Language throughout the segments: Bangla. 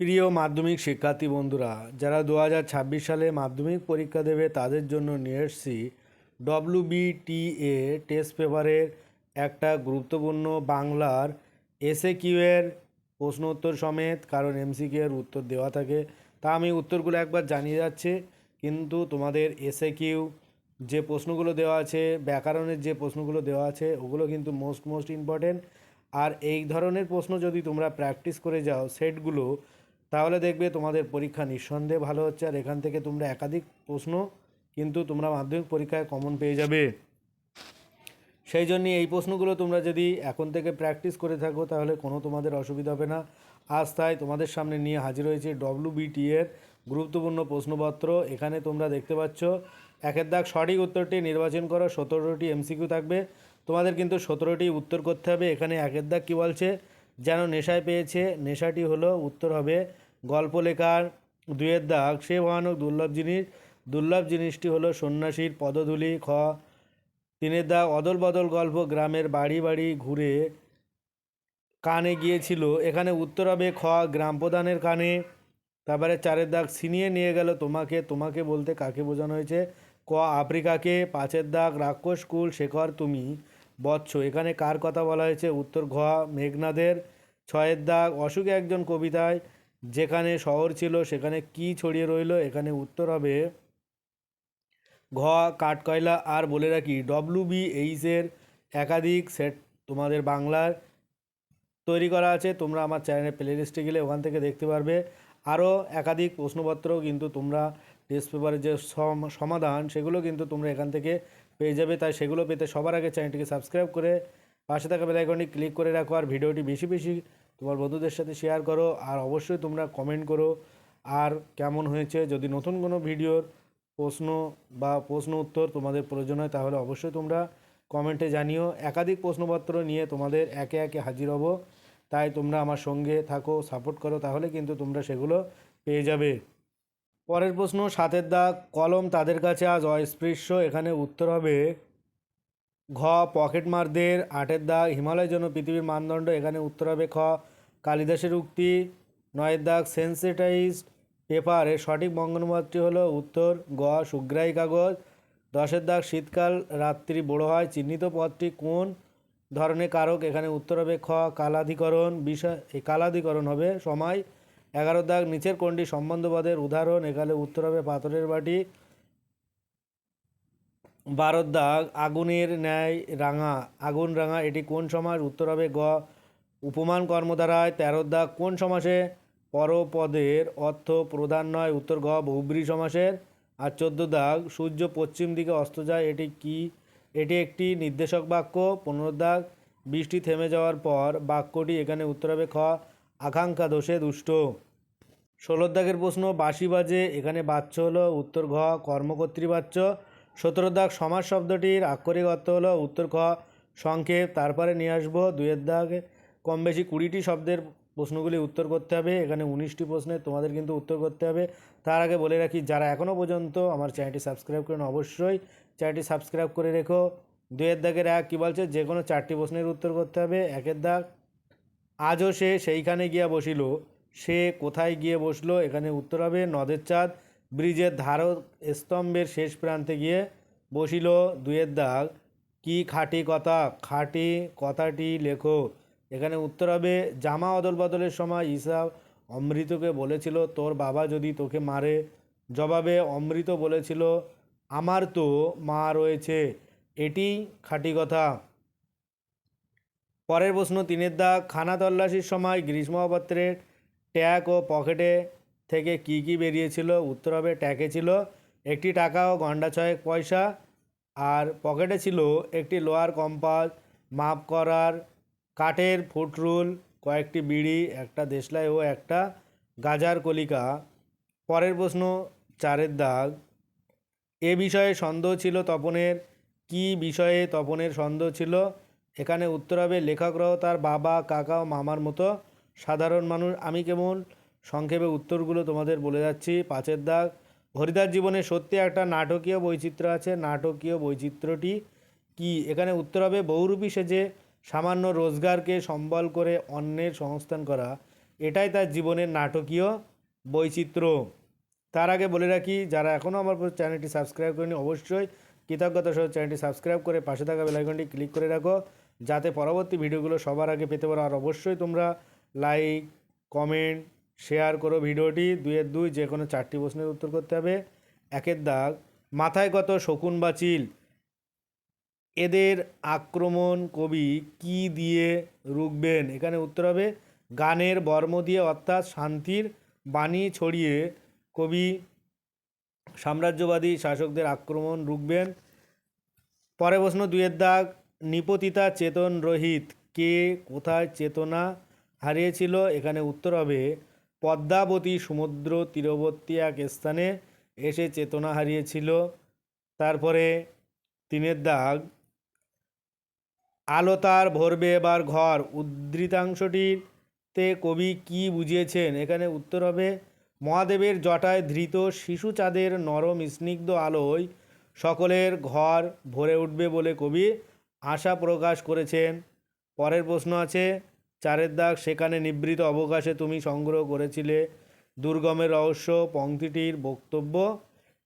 প্রিয় মাধ্যমিক শিক্ষার্থী বন্ধুরা, যারা দু হাজার ছাব্বিশ সালে মাধ্যমিক পরীক্ষা দেবে তাদের জন্য নিয়ে এসছি ডব্লিউবিটিএ টেস্ট পেপারের একটা গুরুত্বপূর্ণ বাংলার এসএ কিউয়ের প্রশ্ন উত্তর সমেত, কারণ এমসিকিউ এর উত্তর দেওয়া থাকে। তা আমি উত্তরগুলো একবার জানিয়ে যাচ্ছি, কিন্তু তোমাদের এসএ কিউ যে প্রশ্নগুলো দেওয়া আছে, ব্যাকরণের যে প্রশ্নগুলো দেওয়া আছে, ওগুলো কিন্তু মোস্ট মোস্ট ইম্পর্টেন্ট আর এই ধরনের প্রশ্ন যদি তোমরা প্র্যাকটিস করে যাও সেটগুলো তাহলে দেখবে তোমাদের পরীক্ষা নিঃসন্দেহে ভালো হচ্ছে আর এখান থেকে তোমরা একাধিক প্রশ্ন কিন্তু তোমরা মাধ্যমিক পরীক্ষায় কমন পেয়ে যাবে। সেই জন্য এই প্রশ্নগুলো তোমরা যদি এখন থেকে প্র্যাকটিস করে থাকো তাহলে কোনো তোমাদের অসুবিধা হবে না। আজ তাই তোমাদের সামনে নিয়ে হাজির হয়েছে ডব্লিউবিটি এর গুরুত্বপূর্ণ প্রশ্নপত্র। এখানে তোমরা দেখতে পাচ্ছ, একের দাগ সঠিক উত্তরটি, নির্বাচন করো, সতেরোটি এমসিকিউ থাকবে। তোমাদের কিন্তু সতেরোটি উত্তর করতে হবে। এখানে একের দাগ কী বলছে? যেন নেশায় পেয়েছে। নেশাটি হলো উত্তর হবে গল্প লেখার দুয়ের দাগ। সে ভয়ানক দুর্লভ জিনিস। দুর্লভ জিনিসটি হলো সন্ন্যাসীর পদধূলি, খ। তিনের দাগ অদল বদল গল্প গ্রামের বাড়ি বাড়ি ঘুরে কানে গিয়েছিল। এখানে উত্তর হবে খ, গ্রাম প্রধানের কানে। তারপরে চারের দাগ, ছিনিয়ে নিয়ে গেল তোমাকে। তোমাকে বলতে কাকে বোঝানো হয়েছে? ক, আফ্রিকাকে। পাঁচের দাগ, রাক্ষস কুল, শেখর, তুমি। বৎস এখানে কার কথা বলা হয়েছে? উত্তর, ঘ, মেঘনাদের ছয়ের দাগ। অসুখে একজন কবিতায়, যেখানে শহর ছিল, সেখানে কি ছড়িয়ে রইল? এখানে উত্তর হবে, ঘ, কাঠকয়লা। আর বলে রাখি, ডব্লিউ বি এইচের একাধিক সেট তোমাদের বাংলার তৈরি করা আছে। তোমরা আমার চ্যানেলে প্লে লিস্টে গেলে ওখান থেকে দেখতে পারবে। আরও একাধিক প্রশ্নপত্র কিন্তু তোমরা টেস্ট পেপারের যে সম- সমাধান, সেগুলো কিন্তু তোমরা এখান থেকে পেয়ে যাবে। তাই সেগুলো পেতে সবার আগে চ্যানেলটিকে সাবস্ক্রাইব করে পাশে থাকা বেলাইকনটি ক্লিক করে রাখো আর ভিডিওটি বেশি বেশি তোমার বন্ধুদের সাথে শেয়ার করো আর অবশ্যই তোমরা কমেন্ট করো আর কেমন হয়েছে। যদি নতুন কোনো ভিডিওর প্রশ্ন বা প্রশ্ন উত্তর তোমাদের প্রয়োজন হয়, তাহলে অবশ্যই তোমরা কমেন্টে জানিও। একাধিক প্রশ্নপত্র নিয়ে তোমাদের একে একে হাজির হব। তাই তোমরা আমার সঙ্গে থাকো সাপোর্ট করো, তাহলে কিন্তু তোমরা সেগুলো পেয়ে যাবে। পরের প্রশ্ন, সাতের দাগ কলম তাদের কাছে আজ অস্পৃশ্য। এখানে উত্তর হবে, ঘ পকেটমারদের আটের দাগ হিমালয়ের জন্য পৃথিবীর মানদণ্ড। এখানে উত্তর হবে, খ, কালিদাসের উক্তি। নয়ের দাগ সেন্সিটাইজড পেপার এর সঠিক বঙ্গানুবাদটি হলো উত্তর, গ সুগ্রাহী কাগজ। দশের দাগ শীতকাল, রাত্রি বড় হয়। চিহ্নিত পথটি কোন? ধরনের কারক, এখানে উত্তর হবে খ, কালাধিকরণ, বিষয় কালাধিকরণ হবে সময়, এগারো দাগ, নিচের কোনটি সম্বন্ধবাদের উদাহরণ, এখানে উত্তর হবে পাথরের বাটি বারোর দাগ, আগুনের ন্যায় রাঙা, আগুন রাঙা, এটি কোন সমাস, উত্তর হবে গ, উপমান কর্মধারায়, তেরো দাগ, কোন সমাসে, পরপদের অর্থ প্রধান নয়, উত্তর গ বহুব্রী সমাসের, আর চোদ্দ দাগ, সূর্য পশ্চিম দিকে অস্ত যায়, এটি কি এটি একটি নির্দেশক বাক্য। পনেরো দাগ বৃষ্টি থেমে যাওয়ার পর বাক্যটি এখানে উত্তর হবে খ। আকাঙ্ক্ষা দোষে দুষ্ট। ষোলোর দাগের প্রশ্ন, বাঁশি বাজে, এখানে বাচ্চ হলো, উত্তর ঘ কর্মকর্তৃবাচ্য সতেরো দাগ সমাজ শব্দটির আক্ষরিক অর্থ হলো উত্তর খ সংক্ষেপ, তারপরে নিয়ে আসব। দুয়ের দাগ কম বেশি কুড়িটি শব্দের প্রশ্নগুলি উত্তর করতে হবে। এখানে উনিশটি প্রশ্নের তোমাদের কিন্তু উত্তর করতে হবে। তার আগে বলে রাখি, যারা এখনও পর্যন্ত আমার চ্যানেলটি সাবস্ক্রাইব করেন, অবশ্যই চ্যানেলটি সাবস্ক্রাইব করে রেখো। দুয়ের দাগের এক, কী বলছে? যে কোনো চারটি প্রশ্নের উত্তর করতে হবে। একের দাগ, আজও সে সেইখানে গিয়া বসিল। সে কোথায় গিয়ে বসল? এখানে উত্তর হবে, নদের চাঁদ, ব্রিজের ধারক স্তম্ভের শেষ প্রান্তে গিয়ে বসিল। দুয়ের দাগ, কি খাঁটি কথা? খাঁটি কথাটি লেখো। এখানে উত্তর হবে, জামা অদল বদলের সময় ঈশা অমৃতকে বলেছিল, তোর বাবা যদি তোকে মারে। জবাবে অমৃত বলেছিল, আমার তো মা রয়েছে। এটি খাঁটি কথা। পরের প্রশ্ন তিনের দাগ খানা তল্লাশির সময় গ্রীষ্মপত্রের ট্যাগ ও পকেটে থেকে কি কি বেরিয়েছিল? উত্তর হবে ট্যাকে ছিল একটি টাকা ও গন্ডা ছয়েক পয়সা, আর পকেটে ছিল একটি লোহার কম্পাস, মাপ করার কাঠের ফুটরুল, কয়েকটি বিড়ি, একটা দেশলাই ও একটা গাজার কলিকা। পরের প্রশ্ন, চারের দাগ। এ বিষয়ে সন্দেহ ছিল তপনের? কি বিষয়ে তপনের সন্দেহ ছিল? এখানে উত্তর হবে, লেখকরাও তার বাবা, কাকা ও মামার মতো সাধারণ মানুষ। আমি কেমন সংক্ষেপে উত্তরগুলো তোমাদের বলে যাচ্ছি। পাঁচের দাগ। হরিদার জীবনে সত্যি একটা নাটকীয় বৈচিত্র্য আছে। নাটকীয় বৈচিত্র্যটি কি? এখানে উত্তর হবে, বহুরূপী সেজে সামান্য রোজগারকে সম্বল করে অন্যের সংস্থান করা, এটাই তার জীবনের নাটকীয় বৈচিত্র্য। তার আগে বলে রাখি, যারা এখনও আমার চ্যানেলটি সাবস্ক্রাইব করেনি, অবশ্যই কৃতজ্ঞতা সহ চ্যানেলটি সাবস্ক্রাইব করে পাশে থাকা বেলাইকনটি ক্লিক করে রাখো, যাতে পরবর্তী ভিডিওগুলো সবার আগে পেতে পারো। আর অবশ্যই তোমরা লাইক, কমেন্ট, শেয়ার করো ভিডিওটি। দুইয়ের দুই যে কোনো চারটি প্রশ্নের উত্তর করতে হবে। একের দাগ, মাথায় কত শকুন বা চিল? এদের আক্রমণ কবি কি দিয়ে রুখবেন? এখানে উত্তর হবে, গানের বর্ম দিয়ে অর্থাৎ শান্তির বাণী ছড়িয়ে কবি সাম্রাজ্যবাদী শাসকদের আক্রমণ রুখবেন। পরে প্রশ্ন, দুয়ের দাগ, নিপতিতা চেতন রহিত কে কোথায় চেতনা হারিয়েছিল? এখানে উত্তর হবে, পদ্মাবতী সমুদ্র তীরবর্তী এক স্থানে এসে চেতনা হারিয়েছিল। তারপরে তিনের দাগ আলো তার ভরবে এবার ঘর। উদ্ধৃতাংশটিতে কবি কি বুঝিয়েছেন? এখানে উত্তর হবে, মহাদেবের জটায় ধৃত শিশু চাঁদের নরম স্নিগ্ধ আলোয় সকলের ঘর ভরে উঠবে বলে কবি আশা প্রকাশ করেছেন। পরের প্রশ্ন আছে, চারের দাগ সেখানে নিবৃত অবকাশে তুমি সংগ্রহ করেছিলে। দুর্গমের রহস্য, পংক্তিটির বক্তব্য,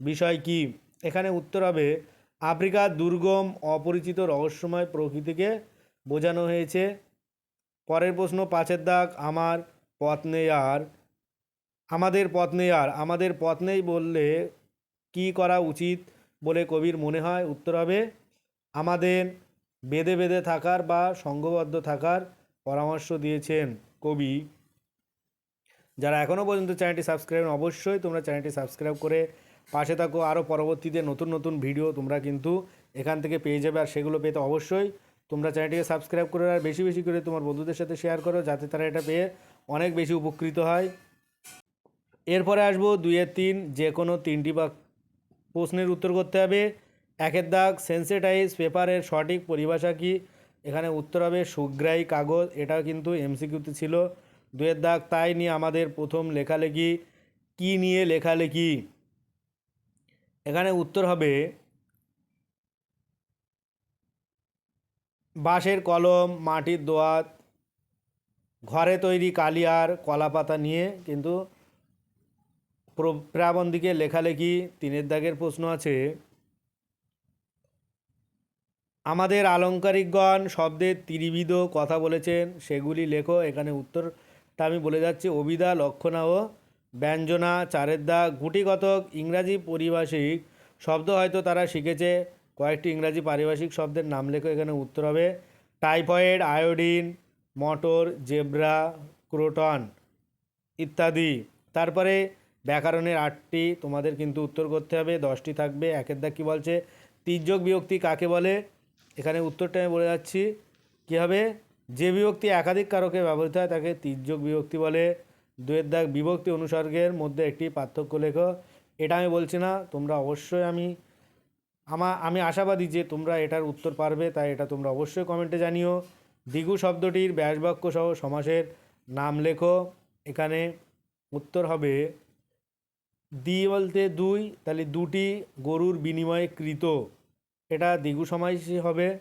বিষয় কি? এখানে উত্তর হবে আফ্রিকার দুর্গম, অপরিচিত, রহস্যময় প্রকৃতিকে বোঝানো হয়েছে। পরের প্রশ্ন পাঁচের দাগ আমার নেই আর। আমাদের নেই আর। আমাদের পথ নেই বললে কি করা উচিত বলে কবির মনে হয়? উত্তর হবে, আমাদের বেঁধে বেঁধে থাকার বা সঙ্গবদ্ধ থাকার পরামর্শ দিয়েছেন কবি। যারা এখনও পর্যন্ত চ্যানেলটি সাবস্ক্রাইব অবশ্যই তোমরা চ্যানেলটি সাবস্ক্রাইব করে পাশে থাকো আরও পরবর্তীতে নতুন নতুন ভিডিও তোমরা কিন্তু এখান থেকে পেয়ে যাবে। আর সেগুলো পেতে অবশ্যই তোমরা চ্যানেলটিকে সাবস্ক্রাইব করে আর বেশি বেশি করে তোমার বন্ধুদের সাথে শেয়ার করো, যাতে তারা এটা পেয়ে অনেক বেশি উপকৃত হয়। এরপরে আসব দুইয়ের তিন, যে কোনো তিনটি বা প্রশ্নের উত্তর করতে হবে। একের দাগ সেন্সিটাইজ পেপারের সঠিক পরিভাষা কি? এখানে উত্তর হবে সুগ্রাহী কাগজ, এটা কিন্তু এমসিকিউতে ছিল। দুয়ের দাগ, তাই নিয়ে আমাদের প্রথম লেখালেখি, কি নিয়ে লেখালেখি? এখানে উত্তর হবে বাঁশের কলম, মাটির দোয়াত, ঘরে তৈরি কালিয়ার কলাপাতা নিয়ে কিন্তু প্র- প্রাবন্ধিকে লেখালেখি তিনের দাগের প্রশ্ন আছে। আমাদের আলংকারিকগণ শব্দের ত্রিবিধ কথা বলেছেন, সেগুলি লেখো। এখানে উত্তরটা আমি বলে যাচ্ছি অবিদা লক্ষণা ও ব্যঞ্জনা চারের দাগ গুটিকতক ইংরাজি পারিভাষিক শব্দ হয়তো তারা শিখেছে। কয়েকটি ইংরাজি পারিভাষিক শব্দের নাম লেখো, এখানে উত্তর হবে। টাইফয়েড, আয়োডিন, মটর, জেব্রা, ক্রোটন ইত্যাদি। তারপরে ব্যাকরণের আটটি, তোমাদের কিন্তু উত্তর করতে হবে, দশটি থাকবে, একের দাগ কী বলছে? তির্যক বিভক্তি কাকে বলে? এখানে উত্তরটা আমি বলে যাচ্ছি। কী হবে? যে বিভক্তি একাধিক কারকে ব্যবহৃত হয়, তাকে তির্যক বিভক্তি বলে। দুয়ের দাগ বিভক্তি অনুসর্গের মধ্যে একটি পার্থক্য লেখো। এটা আমি বলছি না, তোমরা অবশ্যই আমি, আমা, আমি আশাবাদী যে তোমরা এটার উত্তর পারবে, তাই এটা তোমরা অবশ্যই কমেন্টে জানিও। দ্বিগু শব্দটির ব্যাসবাক্য সহ সমাসের নাম লেখো। এখানে উত্তর হবে দ্বি বলতে দুই, তাহলে দুটি গরুর বিনিময়ে কৃত। এটা দ্বিগু সমাসই হবে।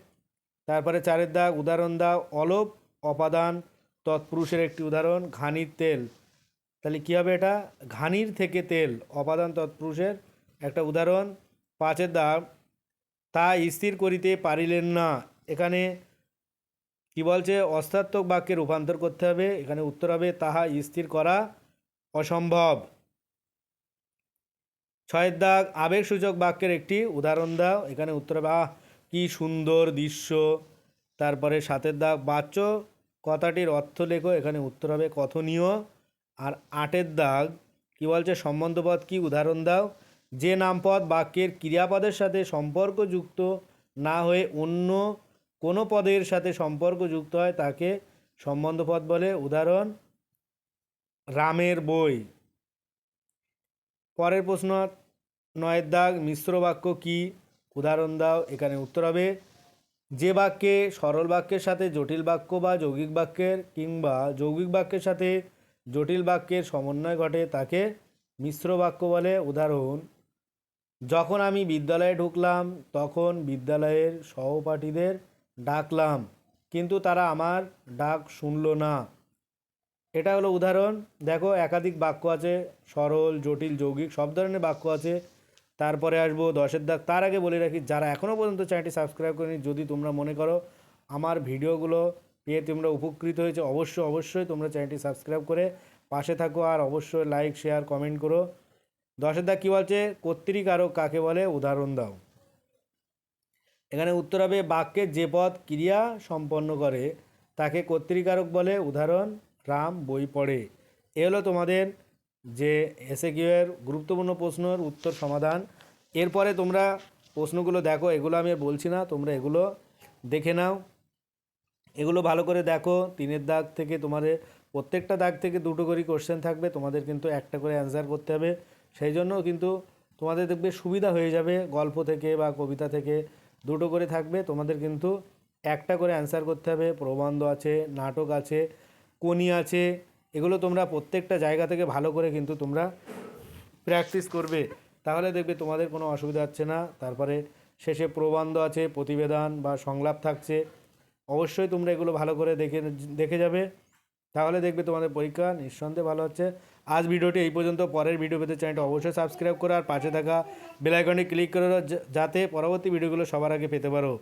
তারপরে চারের দাগ, উদাহরণ দাও, অলোপ, অপাদান, তৎপুরুষের একটি উদাহরণ, ঘানির তেল। তাহলে কী হবে এটা? ঘানির থেকে তেল, অপাদান তৎপুরুষের একটা উদাহরণ। পাঁচের দাগ তা স্থির করিতে পারিলেন না। এখানে কি বলছে? অস্তাত্মক বাক্যে রূপান্তর করতে হবে। এখানে উত্তর হবে, তাহা স্থির করা অসম্ভব। ছয়ের দাগ, আবেগসূচক বাক্যের একটি উদাহরণ দাও। এখানে উত্তর হবে, আহ, কী সুন্দর দৃশ্য। তারপরে সাতের দাগ, বাচ্য কথাটির অর্থ লেখো। এখানে উত্তর হবে, কথনীয়। আর আটের দাগ, কি বলছে, সম্বন্ধপদ কি? উদাহরণ দাও। যে নামপদ বাক্যের ক্রিয়াপদের সাথে সম্পর্কযুক্ত না হয়ে অন্য কোনো পদের সাথে সম্পর্কযুক্ত হয়, তাকে সম্বন্ধপদ বলে। উদাহরণ, রামের বই। পরের প্রশ্ন, নয়ের দাগ, মিশ্র বাক্য কি? উদাহরণ দাও, এখানে উত্তর হবে, যে বাক্যে সরল বাক্যের সাথে জটিল বাক্য বা যৌগিক বাক্যের কিংবা যৌগিক বাক্যের সাথে জটিল বাক্যের সমন্বয় ঘটে, তাকে মিশ্র বাক্য বলে। উদাহরণ, যখন আমি বিদ্যালয়ে ঢুকলাম, তখন বিদ্যালয়ের সহপাঠীদের ডাকলাম, কিন্তু তারা আমার ডাক শুনল না। এটা হলো উদাহরণ। দেখো, একাধিক বাক্য আছে, সরল, জটিল, যৌগিক, সব ধরনের বাক্য আছে। তারপরে আসব দশের দাগ। তার আগে বলে রাখি, যারা এখনও পর্যন্ত চ্যানেলটি সাবস্ক্রাইব করেনি, যদি তোমরা মনে করো, আমার ভিডিওগুলো পেয়ে তোমরা উপকৃত হয়েছে, অবশ্যই অবশ্যই তোমরা চ্যানেলটি সাবস্ক্রাইব করে পাশে থাকো আর অবশ্যই লাইক শেয়ার কমেন্ট করো। দশের দাগ কী বলছে? কর্তৃকারক কাকে বলে? উদাহরণ দাও। এখানে উত্তর হবে, বাক্যে যে পদ ক্রিয়া সম্পন্ন করে, তাকে কর্তৃকারক বলে, উদাহরণ, রাম, বই পড়ে। এ হলো তোমাদের যে এসে কিউয়ের গুরুত্বপূর্ণ প্রশ্নের উত্তর সমাধান। এরপরে তোমরা প্রশ্নগুলো দেখো, এগুলো আমি বলছি না, তোমরা এগুলো দেখে নাও। এগুলো ভালো করে দেখো। তিনের দাগ থেকে তোমাদের প্রত্যেকটা দাগ থেকে দুটো করে কোশ্চেন থাকবে, তোমাদের কিন্তু একটা করে অ্যান্সার করতে হবে। সেই জন্য কিন্তু তোমাদের দেখবে সুবিধা হয়ে যাবে, গল্প থেকে বা কবিতা থেকে দুটো করে থাকবে। তোমাদের কিন্তু একটা করে অ্যান্সার করতে হবে। প্রবন্ধ আছে, নাটক আছে কোনি আছে, এগুলো তোমরা প্রত্যেকটা জায়গা থেকে ভালো করে কিন্তু তোমরা প্র্যাকটিস করবে। তাহলে দেখবে তোমাদের কোনো অসুবিধা হচ্ছে না। তারপরে শেষে প্রবন্ধ আছে, প্রতিবেদন বা সংলাপ থাকছে। অবশ্যই তোমরা এগুলো ভালো করে দেখে দেখে যাবে। তাহলে দেখবে তোমাদের পরীক্ষা নিঃসন্দেহে ভালো হচ্ছে। আজ ভিডিওটি এই পর্যন্ত। পরের ভিডিও পেতে চ্যানেলটা অবশ্যই সাবস্ক্রাইব করো আর পাশে থাকা বেলাইকনটি ক্লিক করে যাতে পরবর্তী ভিডিওগুলো সবার আগে পেতে পারো।